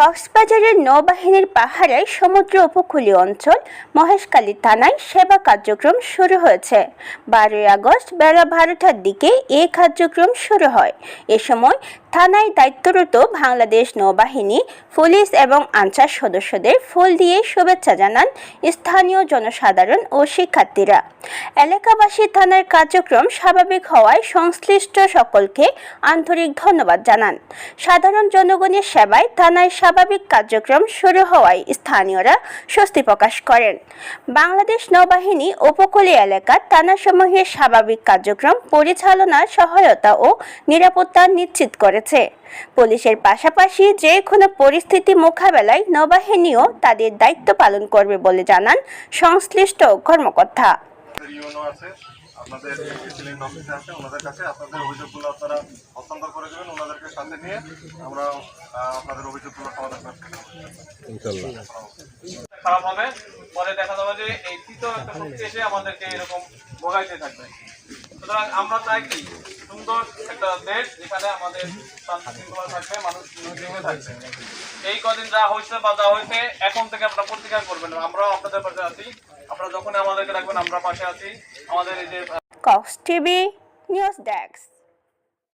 কক্সবাজারের নৌবাহিনীর পাহাড়ে সমুদ্র উপকূলীয় অঞ্চল মহেশখালী থানায় সেবা কার্যক্রম শুরু হয়েছে। বারোই আগস্ট বেলা বারোটার দিকে এ কার্যক্রম শুরু হয়। এ সময় থানায় দায়িত্বরত বাংলাদেশ নৌবাহিনী, পুলিশ এবং আনসার সদস্যদের ফুল দিয়ে শুভেচ্ছা জানান স্থানীয় জনসাধারণ ও শিক্ষার্থীরা। এলাকাবাসী থানার কার্যক্রম স্বাভাবিক হওয়ায় সংশ্লিষ্ট সকলকে আন্তরিক ধন্যবাদ জানান। সাধারণ জনগণের সেবায় থানায় স্বাভাবিক কার্যক্রম শুরু হওয়ায় স্থানীয়রা স্বস্তি প্রকাশ করেন। বাংলাদেশ নৌবাহিনী উপকূলীয় এলাকার থানাসমূহের স্বাভাবিক কার্যক্রম পরিচালনার সহায়তা ও নিরাপত্তা নিশ্চিত করেছে। পুলিশের পাশাপাশি যে কোনো পরিস্থিতি মোকাবেলায় নৌবাহিনীও তাদের দায়িত্ব পালন করবে বলে জানান সংশ্লিষ্ট কর্মকর্তা। আপনাদের অফিসে আছে, ওনাদের কাছে আপনাদের অভিযোগগুলো আপনারা হস্তান্তর করে দেবেন সাথে নিয়ে আমরা আপনাদের অভিযোগগুলো সমাধান করতে খারাপ হবে। পরে দেখা যাবে যে এই তৃতীয় একটা শক্তি এসে আমাদেরকে এরকম ভোগাইতে থাকবে। সুতরাং আমরা চাই কি? সুন্দর একটা দেশ যেখানে আমাদের থাকবে মানুষ থাকবে। এই কদিন যা হয়েছে বা যা হয়েছে এখন থেকে আপনারা প্রতিকার করবেন আমরাও আপনাদের পাশে আছি। আপনারা যখন আমাদেরকে রাখবেন আমরা পাশে আছি। আমাদের এই যে কক্স টিভি নিউজ ডেস্ক।